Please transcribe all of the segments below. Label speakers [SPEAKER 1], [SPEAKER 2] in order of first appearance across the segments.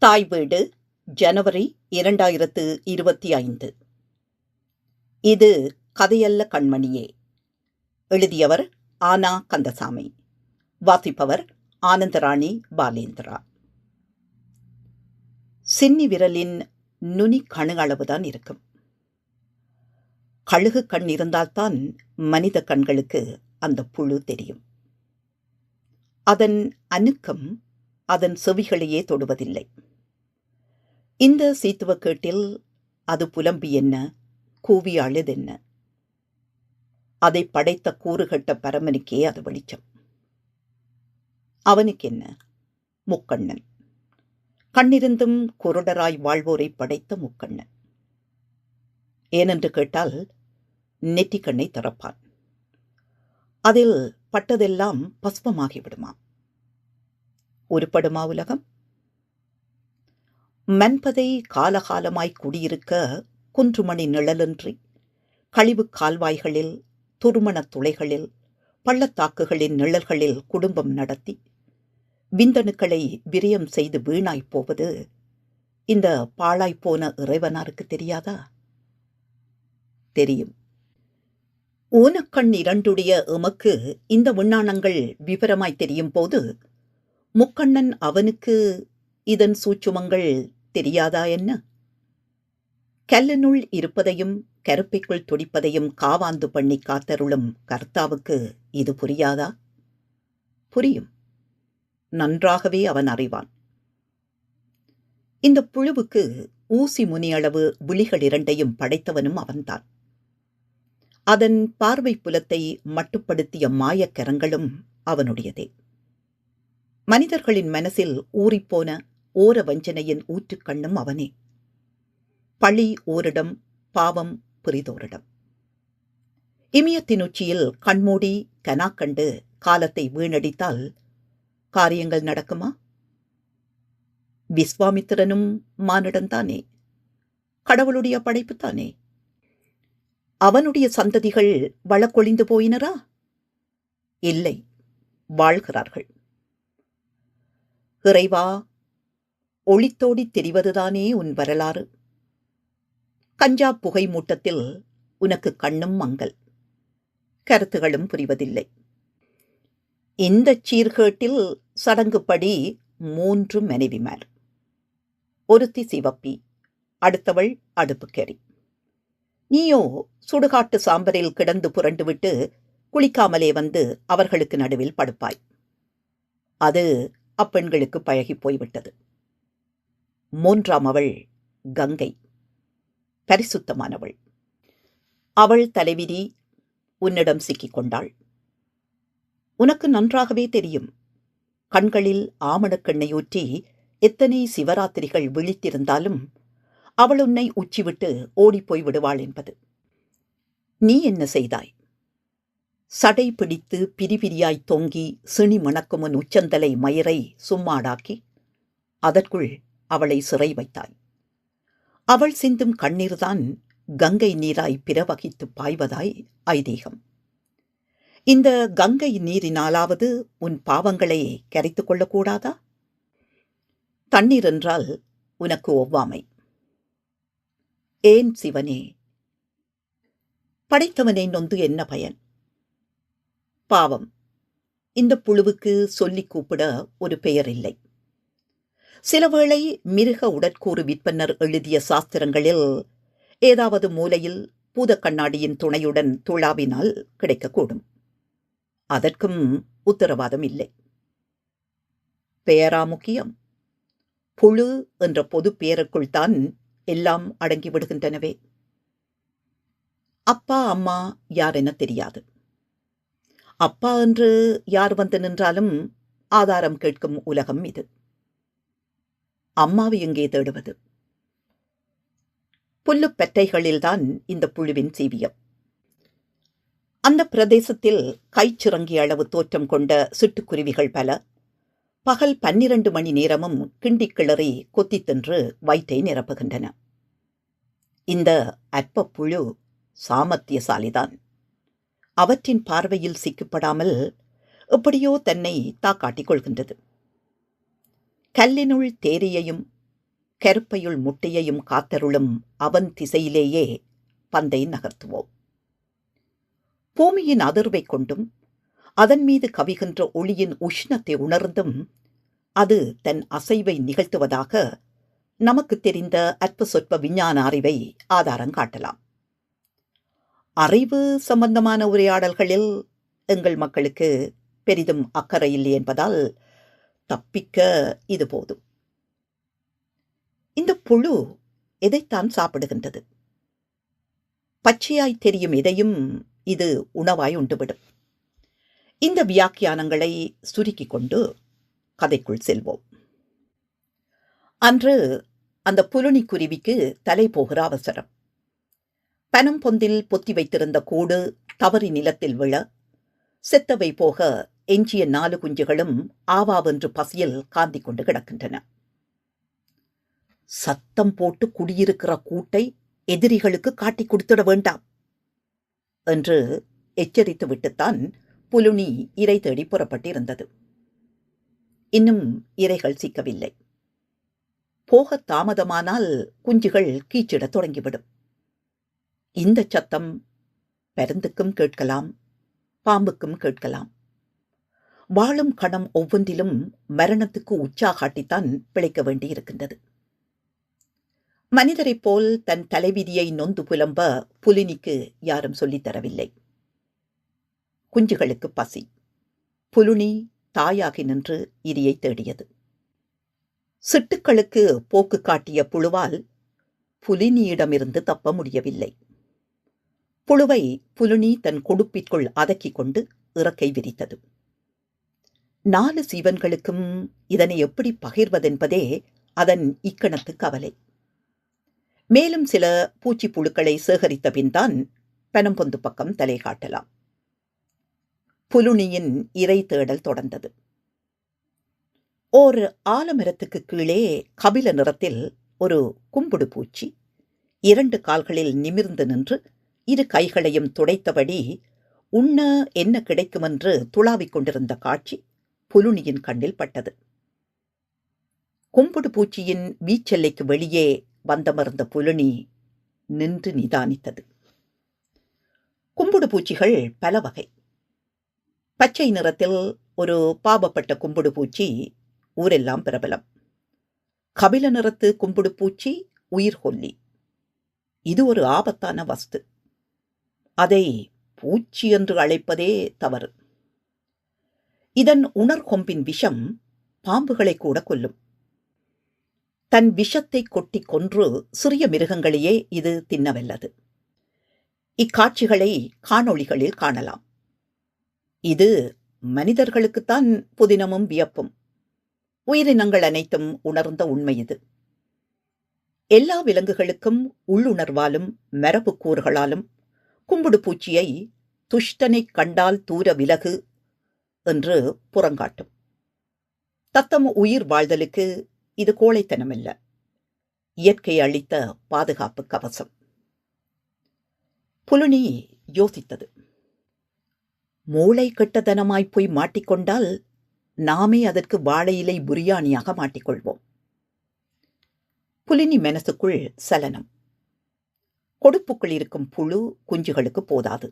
[SPEAKER 1] தாய் வீடு ஜனவரி இரண்டாயிரத்து இருபத்தி ஐந்து. இது கதையல்ல கண்மணியே. எழுதியவர் ஆனா கந்தசாமி. வாசிப்பவர் ஆனந்தராணி பாலேந்திரா. சின்னி விரலின் நுனி கணு அளவுதான் இருக்கும். கழுகு கண் இருந்தால்தான் மனித கண்களுக்கு அந்த புழு தெரியும். அதன் அணுக்கம் அதன் செவிகளையே தொடுவதில்லை. இந்த சீத்துவக்கேட்டில் அது புலம்பி என்ன? கூவி அழுதென்ன அதை படைத்த கூறுகட்ட பரமனுக்கே அது வெளிச்சம். அவனுக்கு என்ன? முக்கண்ணன். கண்ணிருந்தும் குருடராய் வாழ்வோரை படைத்த முக்கண்ணன். ஏனென்று கேட்டால் நெற்றிக்கண்ணை திறப்பான். அதில் பட்டதெல்லாம் பஸ்பமாகிவிடுமா உருப்படுமா உலகம்? மன்பதை காலகாலமாய் குடியிருக்க குன்றுமணி நிழலின்றி கழிவு கால்வாய்களில் துருமணத் துளைகளில் பள்ளத்தாக்குகளின் நிழல்களில் குடும்பம் நடத்தி விந்தணுக்களை விரயம் செய்து வீணாய்ப் போவது இந்த பாழாய்ப்போன இறைவனாருக்கு தெரியாதா? தெரியும். ஊனக்கண் இரண்டுடைய எமக்கு இந்த விண்ணாணங்கள் விவரமாய் தெரியும் போது முக்கண்ணன் அவனுக்கு இதன் சூச்சுமங்கள் தெரியாதா என்ன? கல்லனுள் இருப்பதையும் கருப்பைக்குள் துடிப்பதையும் காவாந்து பண்ணி காத்தருளும் கர்த்தாவுக்கு இது புரியாதா? புரியும். நன்றாகவே அவன் அறிவான். இந்த புழுவுக்கு ஊசி முனியளவு புலிகள் இரண்டையும் படைத்தவனும் அவன்தான். அதன் பார்வை புலத்தை மட்டுப்படுத்திய மாயக்கரங்களும் அவனுடையதே. மனிதர்களின் மனசில் ஊறிப்போன ஓர வஞ்சனையின் ஊற்றுக்கண்ணும் அவனே. பழி ஓரிடம் பாவம் பிரிதோரிடம். இமயத்தின் உச்சியில் கண்மூடி கனாக்கண்டு காலத்தை வீணடித்தால் காரியங்கள் நடக்குமா? விஸ்வாமித்திரனும் மானிடந்தானே கடவுளுடைய படைப்புத்தானே அவனுடைய சந்ததிகள் வழக்கொழிந்து போயினரா? இல்லை வாழ்கிறார்கள். இறைவா ஒளித்தோடி தெரிவதுதானே உன் வரலாறு? கஞ்சா புகை மூட்டத்தில் உனக்கு கண்ணும் மங்கள். கருத்துகளும் புரிவதில்லை. இந்த சீர்கேட்டில் சடங்குப்படி மூன்று மனைவிமார். ஒருத்தி சிவப்பி அடுத்தவள் அடுப்புக்கறி நீயோ சுடுகாட்டு சாம்பரில் கிடந்து புரண்டுவிட்டு குளிக்காமலே வந்து அவர்களுக்கு நடுவில் படுப்பாய். அது அப்பெண்களுக்கு பழகி போய்விட்டது. மூன்றாம் அவள் கங்கை. பரிசுத்தமானவள். அவள் தலைவிதி உன்னிடம் சிக்கிக் கொண்டாள் உனக்கு நன்றாகவே தெரியும். கண்களில் ஆமணக்கெண்ணையூற்றி எத்தனை சிவராத்திரிகள் விழித்திருந்தாலும் அவள் உன்னை உச்சிவிட்டு ஓடிப்போய் விடுவாள் என்பது. நீ என்ன செய்தாய்? சடை பிடித்து பிரிபிரியாய் தொங்கி சிணி மணக்குமன் உச்சந்தலை மயிரை சும்மாடாக்கி அதற்குள் அவளை சிறை வைத்தாய் அவள் சிந்தும் கண்ணீர்தான் கங்கை நீராய் பிரவகித்து பாய்வதாய் ஐதீகம். இந்த கங்கை நீரினாலாவது உன் பாவங்களை கரைத்துக் கொள்ளக்கூடாதா? தண்ணீர் என்றால் உனக்கு ஒவ்வாமை. ஏன் சிவனே? படைத்தவனை நொந்து என்ன பயன்? பாவம். இந்த புழுவுக்கு சொல்லிக் கூப்பிட ஒரு பெயர் இல்லை. சிலவேளை மிருக உடற்கூறு விற்பனர் எழுதிய சாஸ்திரங்களில் ஏதாவது மூலையில் பூத கண்ணாடியின் துணையுடன் துளாவினால் கிடைக்கக்கூடும். அதற்கும் உத்தரவாதம் இல்லை பெயரா முக்கியம் புழு என்ற பொது பெயருக்குள் தான் எல்லாம் அடங்கிவிடுகின்றனவே. அப்பா அம்மா யார் என தெரியாது. அப்பா என்று யார் வந்து நின்றாலும் ஆதாரம் கேட்கும் உலகம் இது. அம்மாவை எங்கே தேடுவது? புல்லுப்பெட்டைகளில்தான் இந்த புழுவின் சீவியம். அந்த பிரதேசத்தில் கைச்சிறங்கி அளவு தோற்றம் கொண்ட சிட்டுக்குருவிகள் பல. பகல் பன்னிரண்டு மணி நேரமும் கிண்டி கிளறி கொத்தித் தின்று வயிற்றை நிரப்புகின்றன. இந்த அற்ப புழு சாமர்த்தியசாலிதான். அவற்றின் பார்வையில் சிக்கப்படாமல் எப்படியோ தன்னை தாக்காட்டிக் கொள்கின்றது. கல்லினுள் தேரையையும் கருப்பையுள் முட்டையையும் காத்தருளும் அவன் திசையிலேயே பந்தை நகர்த்துவோம். பூமியின் அதிர்வை கொண்டும் அதன் மீது கவிகின்ற ஒளியின் உஷ்ணத்தை உணர்ந்தும் அது தன் அசைவை நிகழ்த்துவதாக நமக்கு தெரிந்த அற்ப சொற்ப விஞ்ஞான அறிவை ஆதாரம் காட்டலாம். அறிவு சம்பந்தமான உரையாடல்களில் எங்கள் மக்களுக்கு பெரிதும் அக்கறை இல்லை என்பதால் தப்பிக்க இது போதும். இந்த புழு எதைத்தான் சாப்பிடுகின்றது? பச்சையாய் தெரியும் எதையும் இது உணவாய் உண்டுவிடும். இந்த வியாக்கியானங்களை சுருக்கிக் கொண்டு கதைக்குள் செல்வோம். அன்று அந்த புலுனி குருவிக்கு தலை போகிற அவசரம். பனம் பொந்தில் பொத்தி வைத்திருந்த கூடு தவறி நிலத்தில் விழ செத்தவை போக எஞ்சிய நாலு குஞ்சுகளும் ஆவாவென்று பசியில் காந்திக் கொண்டு கிடக்கின்றன. சத்தம் போட்டு குடியிருக்கிற கூட்டை எதிரிகளுக்கு காட்டிக் கொடுத்துட வேண்டாம் என்று எச்சரித்து விட்டுத்தான் புலுனி இறை தேடி புறப்பட்டிருந்தது. இன்னும் இரைகள் சிக்கவில்லை. போக தாமதமானால் குஞ்சுகள் கீச்சிடத் தொடங்கிவிடும். இந்த சத்தம் பருந்துக்கும் கேட்கலாம் பாம்புக்கும் கேட்கலாம். வாழும் கணம் ஒவ்வொன்றிலும் மரணத்துக்கு உச்சாகாட்டித்தான் பிழைக்க வேண்டியிருக்கின்றது. மனிதரைப் போல் தன் தலைவிதியை நொந்து புலம்ப புலினிக்கு யாரும் சொல்லித் தரவில்லை. குஞ்சுகளுக்கு பசி. புலுனி தாயாகி நின்று இரியை தேடியது. சிட்டுக்களுக்கு போக்கு காட்டிய புழுவால் புலினியிடமிருந்து தப்ப முடியவில்லை. புழுவை புலுனி தன் கொடுப்பிற்குள் அதக்கிக் கொண்டு இறக்கை விரித்தது. நாலு சீவன்களுக்கும் இதனை எப்படி பகிர்வதென்பதே அதன் இக்கணத்து கவலை. மேலும் சில பூச்சி புழுக்களை சேகரித்த பின்தான் பெனம்பொந்து பக்கம் தலை காட்டலாம். புலுனியின் இறை தேடல் தொடர்ந்தது. ஓர் ஆலமரத்துக்கு கீழே கபில நிறத்தில் ஒரு கும்புடு பூச்சி இரண்டு கால்களில் நிமிர்ந்து நின்று இரு கைகளையும் துடைத்தபடி உண்ண என்ன கிடைக்குமென்று துளாவிக் கொண்டிருந்த காட்சி புலுனியின் கண்ணில் பட்டது. கும்புடு பூச்சியின் வீச்செல்லைக்கு வெளியே வந்தமர்ந்த புலுனி நின்று நிதானித்தது. கும்புடு பூச்சிகள் பல வகை. பச்சை நிறத்தில் ஒரு பாவப்பட்ட கும்புடு பூச்சி ஊரெல்லாம் பிரபலம். கபில நிறத்து கும்புடு பூச்சி உயிர் கொல்லி. இது ஒரு ஆபத்தான வஸ்து. அதை பூச்சி என்று அழைப்பதே தவறு. இதன் உணர்கொம்பின் விஷம் பாம்புகளை கூட கொல்லும். தன் விஷத்தை கொட்டி கொன்று சிறிய மிருகங்களையே இது தின்னவல்லது. இக்காட்சிகளை காணொளிகளில் காணலாம். இது மனிதர்களுக்குத்தான் புதினமும் வியப்பும். உயிரினங்கள் அனைத்தும் உணர்ந்த உண்மை இது. எல்லா விலங்குகளுக்கும் உள்ளுணர்வாலும் மரபு கூறுகளாலும் கும்புடு பூச்சியை துஷ்டனை கண்டால் தூர விலகு என்று புறங்காட்டும். தத்தம் உயிர் வாழ்தலுக்கு இது கோழைத்தனமல்ல. இயற்கை அளித்த பாதுகாப்பு கவசம். புலுனி யோசித்தது. மூளை கெட்டதனமாய் போய் மாட்டிக்கொண்டால் நாமே அதற்கு வாழை இலை புரியாணியாக மாட்டிக்கொள்வோம். புலினி மனசுக்குள் சலனம். கொடுப்புக்குள் இருக்கும் புழு குஞ்சுகளுக்கு போதாது.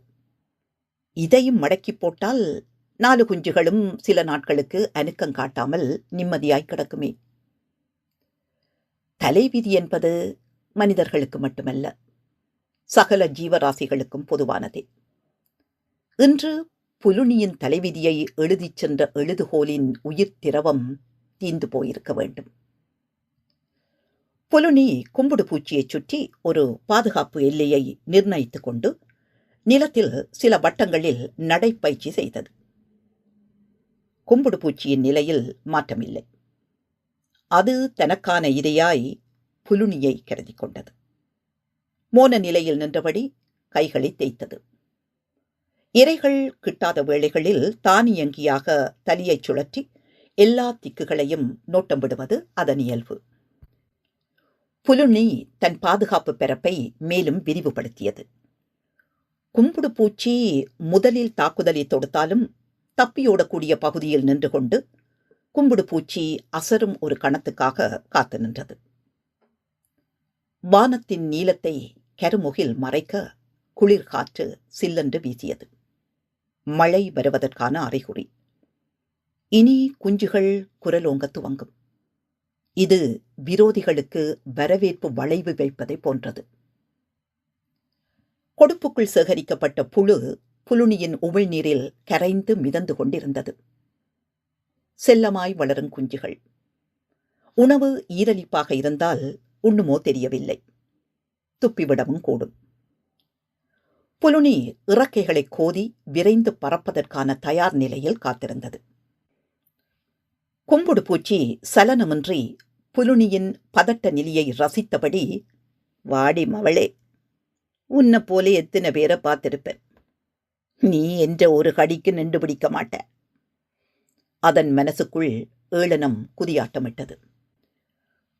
[SPEAKER 1] இதையும் மடக்கி போட்டால் நாலு குஞ்சுகளும் சில நாட்களுக்கு அணுக்கம் காட்டாமல் நிம்மதியாய் கிடக்குமே. தலைவிதி என்பது மனிதர்களுக்கு மட்டுமல்ல சகல ஜீவராசிகளுக்கும் பொதுவானதே. இன்று புலுனியின் தலைவிதியை எழுதிச் சென்ற எழுதுகோலின் உயிர் திரவம் தீந்து போயிருக்க வேண்டும். புலுனி கும்புடு பூச்சியைச் சுற்றி ஒரு பாதுகாப்பு எல்லையை நிர்ணயித்துக் கொண்டு நிலத்தில் சில வட்டங்களில் நடைப்பயிற்சி செய்தது. கும்புடு பூச்சியின் நிலையில் மாற்றமில்லை. அது தனக்கான இரையாய் புலுனியை கருதி கொண்டது. மோன நிலையில் நின்றபடி கைகளை தேய்த்தது. இரைகள் கிட்டாத வேளைகளில் தானியங்கியாக தலியைச் சுழற்றி எல்லா திக்குகளையும் நோட்டம் விடுவது அதன் இயல்பு. புலுனி தன் பாதுகாப்பு பரப்பை மேலும் விரிவுபடுத்தியது. கும்புடு பூச்சி முதலில் தாக்குதலை தொடுத்தாலும் தப்பியோடக்கூடிய பகுதியில் நின்று கொண்டு கும்புடு பூச்சி அசரும் ஒரு கணத்துக்காக காத்து நின்றது. வானத்தின் நீலத்தை கருமுகில் மறைக்க குளிர் காற்று சில்லென்று வீசியது. மழை வருவதற்கான அறிகுறி. இனி குஞ்சுகள் குரலோங்க துவங்கும். இது விரோதிகளுக்கு வரவேற்பு வளைவு வைப்பதை போன்றது. கொடுப்புக்குள் சேகரிக்கப்பட்ட புழு குலுணியின் உமிழ்நீரில் கரைந்து மிதந்து கொண்டிருந்தது. செல்லமாய் வளரும் குஞ்சுகள். உணவு ஈரலிப்பாக இருந்தால் உண்ணுமோ தெரியவில்லை. துப்பிவிடவும் கூடும். புலுனி இறக்கைகளை கோதி விரைந்து பறப்பதற்கான தயார் நிலையில் காத்திருந்தது. கும்புடு பூச்சி சலனமின்றி புலுனியின் பதட்ட நிலையை ரசித்தபடி வாடி மவளே உன்னை போல எத்தனை பேரை பார்த்திருப்பேன். நீ என்ற ஒரு கடிக்கு நின்று பிடிக்க மாட்ட. அதன் மனசுக்குள் ஏளனம் குதியாட்டமிட்டது.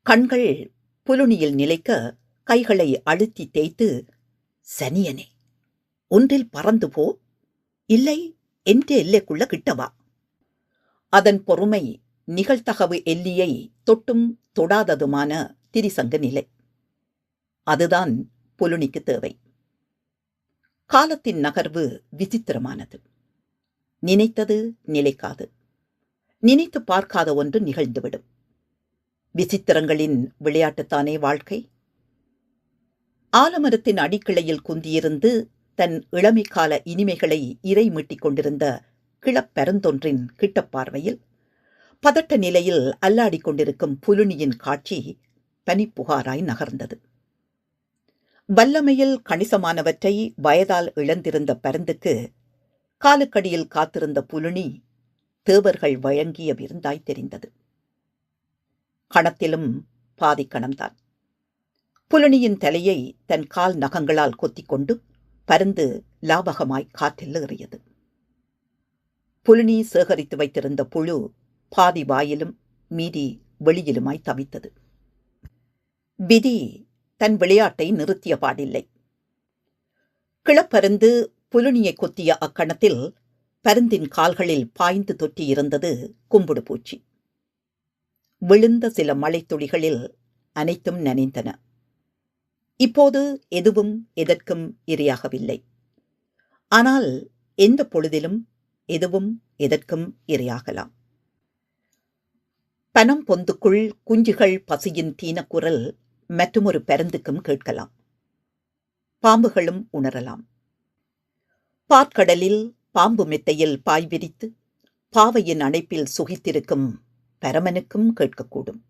[SPEAKER 1] கண்கள் புலுனியில் நிலைக்க கைகளை அழுத்தி தேய்த்து சனியனே ஒன்றில் பறந்து போ. இல்லை என்ற எல்லைக்குள்ள கிட்டவா அதன் பொறுமை நிகழ்த்தகவு எல்லியை தொட்டும் தொடாததுமான திரிசங்க நிலை. அதுதான் புலுனிக்கு தேவை. காலத்தின் நகர்வு விசித்திரமானது. நினைத்தது நிலைக்காது. நினைத்து பார்க்காத ஒன்று நிகழ்ந்துவிடும். விசித்திரங்களின் விளையாட்டுத்தானே வாழ்க்கை? ஆலமரத்தின் அடிக்கிளையில் குந்தியிருந்து தன் இளமைக்கால இனிமைகளை இறை மீட்டிக் கொண்டிருந்த கிளப்பெருந்தொன்றின் கிட்டப்பார்வையில் பதட்ட நிலையில் அல்லாடிக் கொண்டிருக்கும் புலுனியின் காட்சி பனிப்புகாராய் நகர்ந்தது. வல்லமையில் கணிசமானவற்றை வயதால் இழந்திருந்த பருந்துக்கு காலுக்கடியில் காத்திருந்த புலுனி தேவர்கள் வழங்கிய விருந்தாய் தெரிந்தது. கணத்திலும் பாதி கணம்தான். புலனியின் தலையை தன் கால் நகங்களால் கொத்திக்கொண்டு பருந்து லாபகமாய் காற்றில் ஏறியது. புலினி சேகரித்து வைத்திருந்த புழு பாதி வாயிலும் மீதி வெளியிலுமாய் தவித்தது. விதி தன் விளையாட்டை நிறுத்திய பாடில்லை. கிளப்பருந்து புலுனியை கொத்திய அக்கணத்தில் பருந்தின் கால்களில் பாய்ந்து தொற்றியிருந்தது கும்புடு பூச்சி. விழுந்த சில மழைத்துளிகளில் அனைத்தும் நனைந்தன. இப்போது எதுவும் எதற்கும் இரையாகவில்லை. ஆனால் எந்த பொழுதிலும் எதுவும் எதற்கும் இரையாகலாம். பனம் பொந்துக்குள் குஞ்சுகள் பசியின் தீனக்குரல் மற்றுமொரு பருந்துக்கும் கேட்கலாம். பாம்புகளும் உணரலாம். பாற்கடலில் பாம்பு மெத்தையில் பாய் விரித்து பாவையின் அணைப்பில் சுகித்திருக்கும் பரமனுக்கும் கேட்கக்கூடும்.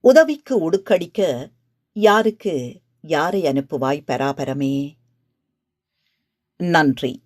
[SPEAKER 1] உதவிக்கு உடுக்கடிக்க யாருக்கு யாரை அனுப்புவாய் பராபரமே? நன்றி.